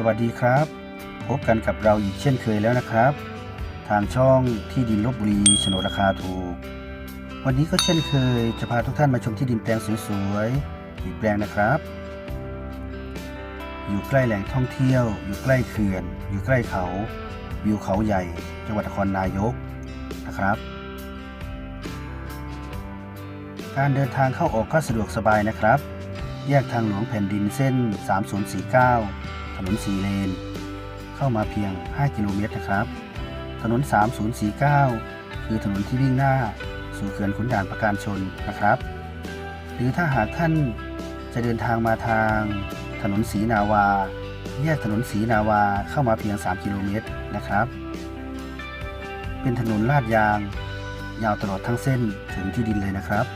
สวัสดีครับ พบกันกับเราอีกเช่นเคยแล้วนะครับ ทางช่องที่ดินลบบุรีโฉนดราคาถูก วันนี้ก็เช่นเคยจะพาทุกท่านมาชมที่ดินแปลงสวยๆอีกแปลงนะครับ อยู่ใกล้แหล่งท่องเที่ยว อยู่ใกล้เขื่อน อยู่ใกล้เขา วิวเขาใหญ่ จังหวัดนครนายกนะครับ การเดินทางเข้าออกก็สะดวกสบายนะครับ แยกทางหลวงแผ่นดินเส้น 3049 ถนนสีเลน เข้ามาเพียง 5 กิโลเมตรนะครับ ถนน 3049 คือถนนที่วิ่งหน้าสู่เขื่อนขุนด่านประการชนนะครับ หรือถ้าหากท่านจะเดินทางมาทางถนนสีนาวา แยกถนนสีนาวาเข้ามาเพียง 3 กิโลเมตรนะครับ เป็นถนนลาดยาง ยาวตลอดทั้งเส้นถึงที่ดินเลยนะครับ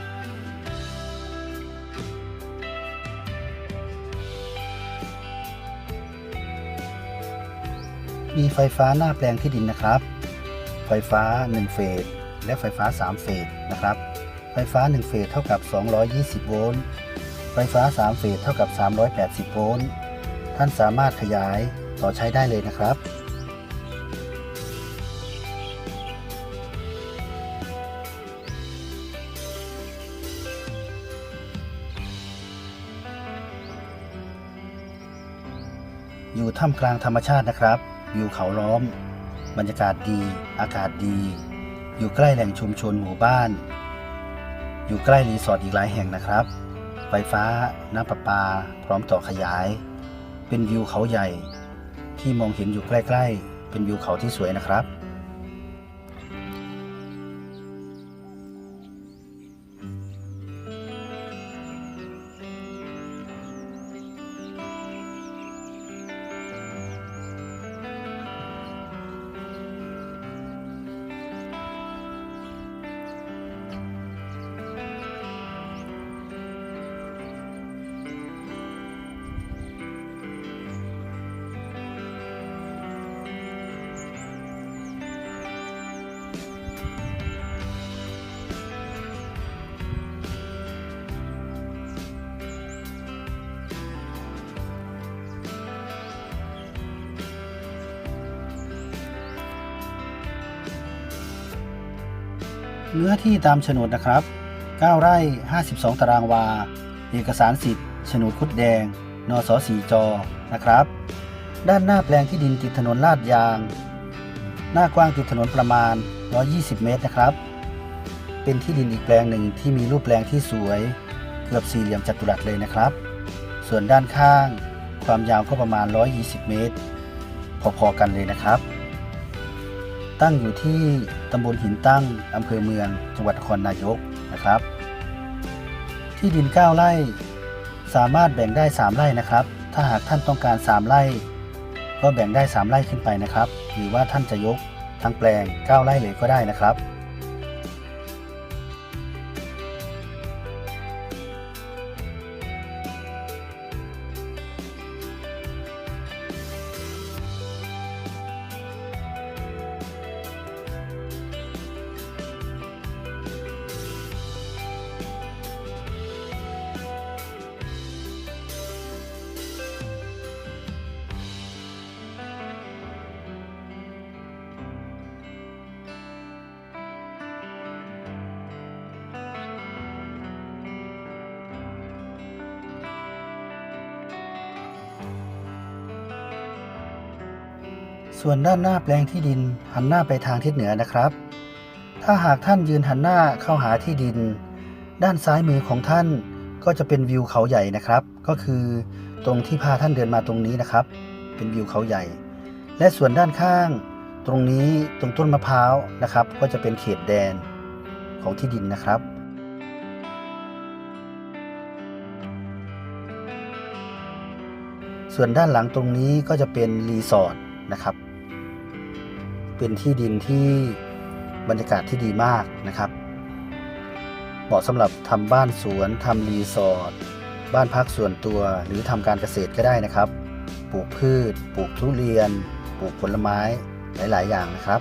มีไฟฟ้าหน้าแปลงที่ดินนะครับ ไฟฟ้า 1 เฟส และไฟฟ้า 3 เฟสนะครับ ไฟฟ้า 1 เฟสเท่ากับ 220 โวลต์ ไฟฟ้า 3 เฟสเท่ากับ 380 โวลต์ ท่านสามารถขยายต่อใช้ได้เลยนะครับอยู่ท่ามกลางธรรมชาตินะครับ วิวเขาล้อม บรรยากาศดี อากาศดี อยู่ใกล้แหล่งชุมชนหมู่บ้าน อยู่ใกล้รีสอร์ทอีกหลายแห่งนะครับ ไฟฟ้า น้ำประปา พร้อมต่อขยาย เป็นวิวเขาใหญ่ ที่มองเห็นอยู่ใกล้ ๆ เป็นวิวเขาที่สวยนะครับ เนื้อที่ตามโฉนดนะครับ 9 ไร่ 52 ตารางวา เอกสารสิทธิ์โฉนดคุดแดง นสสีจอนะครับ ด้านหน้าแปลงที่ดินติดถนนลาดยาง หน้ากว้างติดถนนประมาณ 120 เมตรนะครับ เป็นที่ดินอีกแปลงหนึ่งที่มีรูปแปลงที่สวย เกือบสี่เหลี่ยมจัตุรัสเลยนะครับ ส่วนด้านข้าง ความยาวก็ประมาณ 120 เมตร พอๆกันเลยนะครับ ตั้งอยู่ที่ตำบลหินตั้งอำเภอเมือง จังหวัดนครนายกนะครับ ที่ดิน 9 ไร่ สามารถแบ่งได้ 3 ไร่นะครับ ถ้าหากท่านต้องการ 3 ไร่ ก็แบ่งได้ 3 ไร่ขึ้นไปนะครับ หรือว่าท่านจะยกทั้งแปลง 9 ไร่เลยก็ได้นะครับ ส่วนด้านหน้าแปลงที่ดินหันหน้าไปทางทิศเหนือนะครับ ถ้าหากท่านยืนหันหน้าเข้าหาที่ดิน ด้านซ้ายมือของท่านก็จะเป็นวิวเขาใหญ่นะครับ ก็คือตรงที่พาท่านเดินมาตรงนี้นะครับ เป็นวิวเขาใหญ่ และส่วนด้านข้าง ตรงนี้ตรงต้นมะพร้าวนะครับ ก็จะเป็นเขตแดนของที่ดินนะครับส่วนด้านหลังตรงนี้ก็จะเป็นรีสอร์ทนะครับ เป็นที่ดินที่บรรยากาศที่ดีมากนะครับ เหมาะสำหรับทำบ้านสวนทำรีสอร์ทบ้านพักส่วนตัวหรือทำการเกษตรก็ได้นะครับ ปลูกพืช ปลูกทุเรียน ปลูกผลไม้หลาย ๆ อย่างนะครับ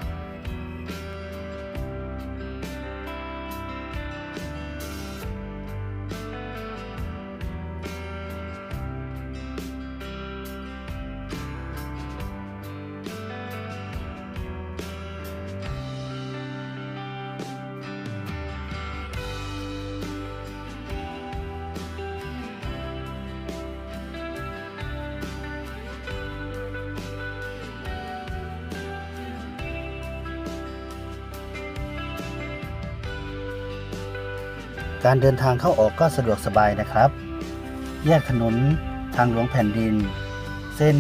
การเดินทางเข้าออกก็สะดวกสบายนะครับ แยกถนนทางหลวงแผ่นดิน เส้น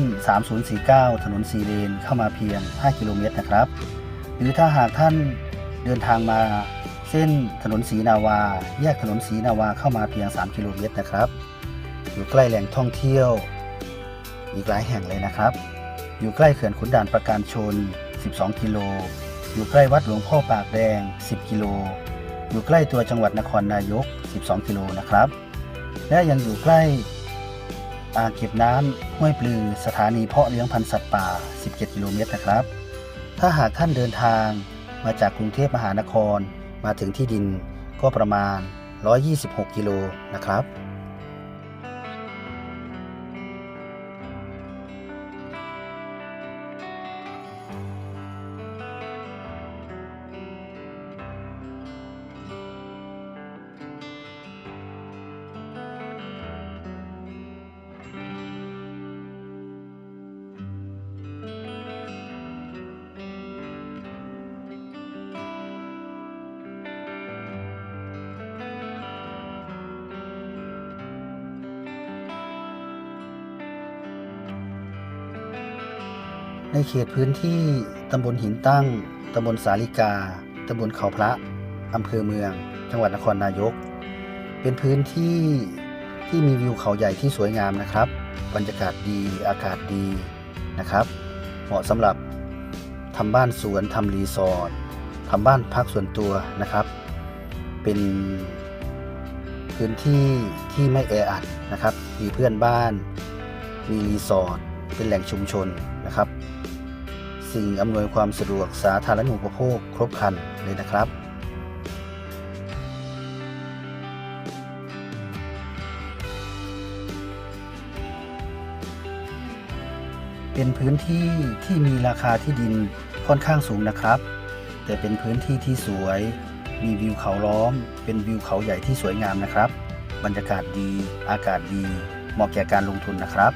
3049 ถนนสีเลนเข้ามาเพียง 5 กิโลเมตรนะครับ หรือถ้าหากท่านเดินทางมาเส้นถนนสีนาวา แยกถนนสีนาวาเข้ามาเพียง 3 กิโลเมตรนะครับ อยู่ใกล้แหล่งท่องเที่ยว อีกหลายแห่งเลยนะครับ อยู่ใกล้เขื่อนขุนด่านประการชน 12 กิโล อยู่ใกล้วัดหลวงพ่อปากแดง 10 กิโล อยู่ใกล้ตัวจังหวัดนครนายก 12 กิโลนะครับ และยังอยู่ใกล้อ่างเก็บน้ำห้วยปลือสถานีเพาะเลี้ยงพันธุ์สัตว์ป่า 17 กิโลเมตรนะครับ ถ้าหากท่านเดินทางมาจากกรุงเทพมหานครมาถึงที่ดินก็ประมาณ 126 กิโลนะครับ ในเขตพื้นที่ตำบลหินตั้ง ตำบลสาลิกา ตำบลเขาพระอำเภอเมือง จังหวัดนครนายก เป็นพื้นที่ที่มีวิวเขาใหญ่ที่สวยงามนะครับ บรรยากาศดี อากาศดีนะครับ เหมาะสำหรับทำบ้านสวนทำรีสอร์ททำบ้านพักส่วนตัวนะครับ เป็นพื้นที่ที่ไม่แออัดนะครับ มีเพื่อนบ้าน มีรีสอร์ท เป็นแหล่งชุมชนนะครับ สิ่งอำนวยความสะดวกสาธารณูปโภคครบครันเลยนะครับ เป็นพื้นที่ที่มีราคาที่ดินค่อนข้างสูงนะครับ แต่เป็นพื้นที่ที่สวย มีวิวเขาล้อม เป็นวิวเขาใหญ่ที่สวยงามนะครับ บรรยากาศดี อากาศดี เหมาะแก่การลงทุนนะครับ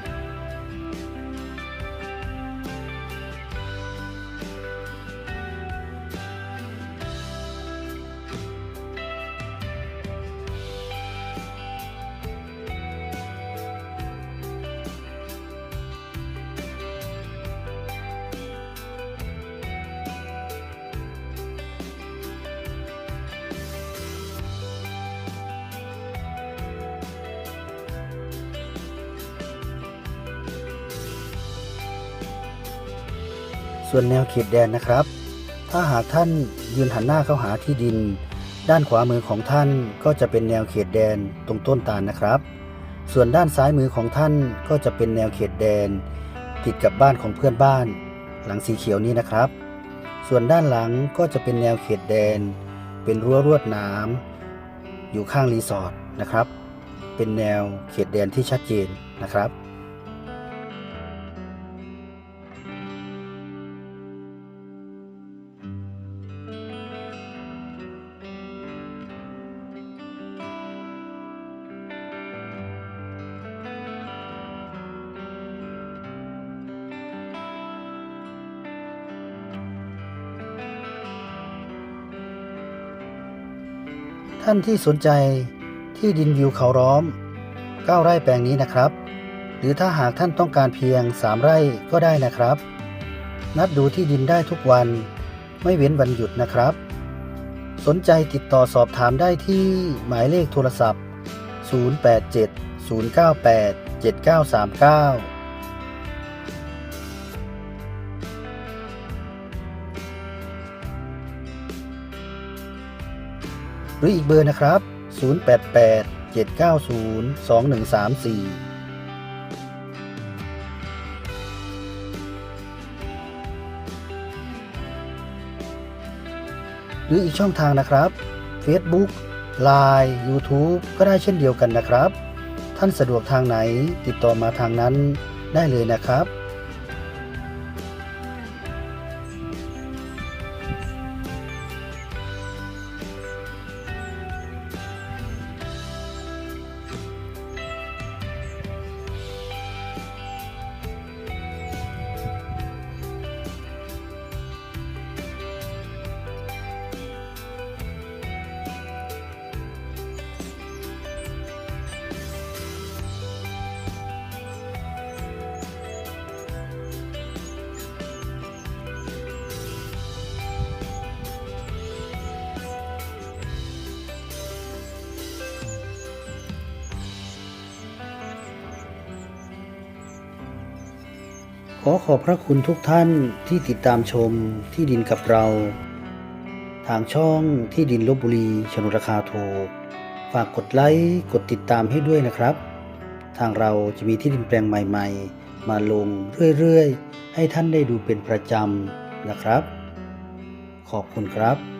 ส่วนแนวเขตแดนนะครับ ถ้าหากท่านยืนหันหน้าเข้าหาที่ดิน ด้านขวามือของท่านก็จะเป็นแนวเขตแดนตรงต้นตาลนะครับ ส่วนด้านซ้ายมือของท่านก็จะเป็นแนวเขตแดน ติดกับบ้านของเพื่อนบ้าน หลังสีเขียวนี้นะครับ ส่วนด้านหลังก็จะเป็นแนวเขตแดน เป็นรั้วรวดหนามอยู่ข้างรีสอร์ทนะครับ เป็นแนวเขตแดนที่ชัดเจนนะครับ ท่านที่สนใจที่ดินวิวเขาร้อม 9 ไร่แปลงนี้นะครับ หรือถ้าหากท่านต้องการเพียง 3 ไร่ก็ได้นะครับ นัดดูที่ดินได้ทุกวันไม่เว้นวันหยุดนะครับ สนใจติดต่อสอบถามได้ที่หมายเลขโทรศัพท์ 087 098 7939 หรืออีกเบอร์นะครับ 088 790 2134หรืออีกช่องทางนะครับ Facebook Line YouTube ก็ได้เช่นเดียวกันนะครับ ท่านสะดวกทางไหนติดต่อมาทางนั้นได้เลยนะครับ อขอบพระคุณทุกท่านที่ติดตามชมที่ดินกับเรา ทางช่องที่ดินลบบุรีชนราคาถูก ฝากกดไลค์กดติดตามให้ด้วยนะครับ ทางเราจะมีที่ดินแปลงใหม่ ๆ มาลงเรื่อยๆ ให้ท่านได้ดูเป็นประจำนะครับ ขอบคุณครับ